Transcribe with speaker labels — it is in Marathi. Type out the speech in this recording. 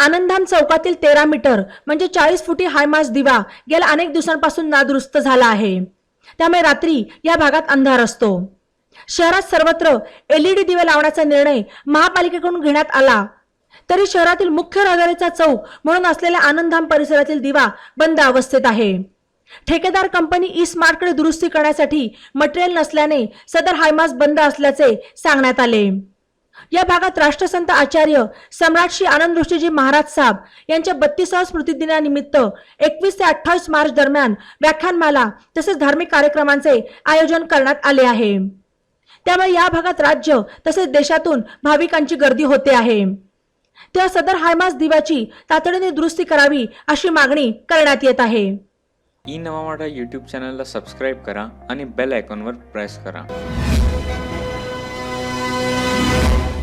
Speaker 1: आनंदधाम चौकातील तेरा मीटर म्हणजे चाळीस फुटी हायमास दिवा गेल्या अनेक दिवसांपासून नादुरुस्त झाला आहे. त्यामुळे रात्री या भागात अंधार असतो. शहरात सर्वत्र एलईडी दिवे लावण्याचा निर्णय महापालिकेकडून घेण्यात आला. तरी शहरातील मुख्य रहदारीचा चौक म्हणून असलेल्या आनंदधाम परिसरातील दिवा बंद अवस्थेत आहे. ठेकेदार कंपनी ई स्मार्टकडे दुरुस्ती करण्यासाठी मटेरियल नसल्याने सदर हायमास बंद असल्याचे सांगण्यात आले. या भागात राष्ट्रसंत आचार्य सम्राट श्री आनंद ऋषीजी महाराज साहेब यांच्या बत्तीसाव्या स्मृतिदिनानिमित्त एकवीस ते अठ्ठावीस मार्च दरम्यान व्याख्यानमाला तसेच धार्मिक कार्यक्रमांचे आयोजन करण्यात आले आहे. त्यामुळे या भागात राज्य तसेच देशातून भाविकांची गर्दी होते आहे. तेव्हा सदर हायमास दिव्याची तातडीने दुरुस्ती करावी अशी मागणी करण्यात येत आहे.
Speaker 2: ई नवा मराठा यूट्यूब चॅनलला सबस्क्राईब करा आणि बेल आयकॉनवर प्रेस करा.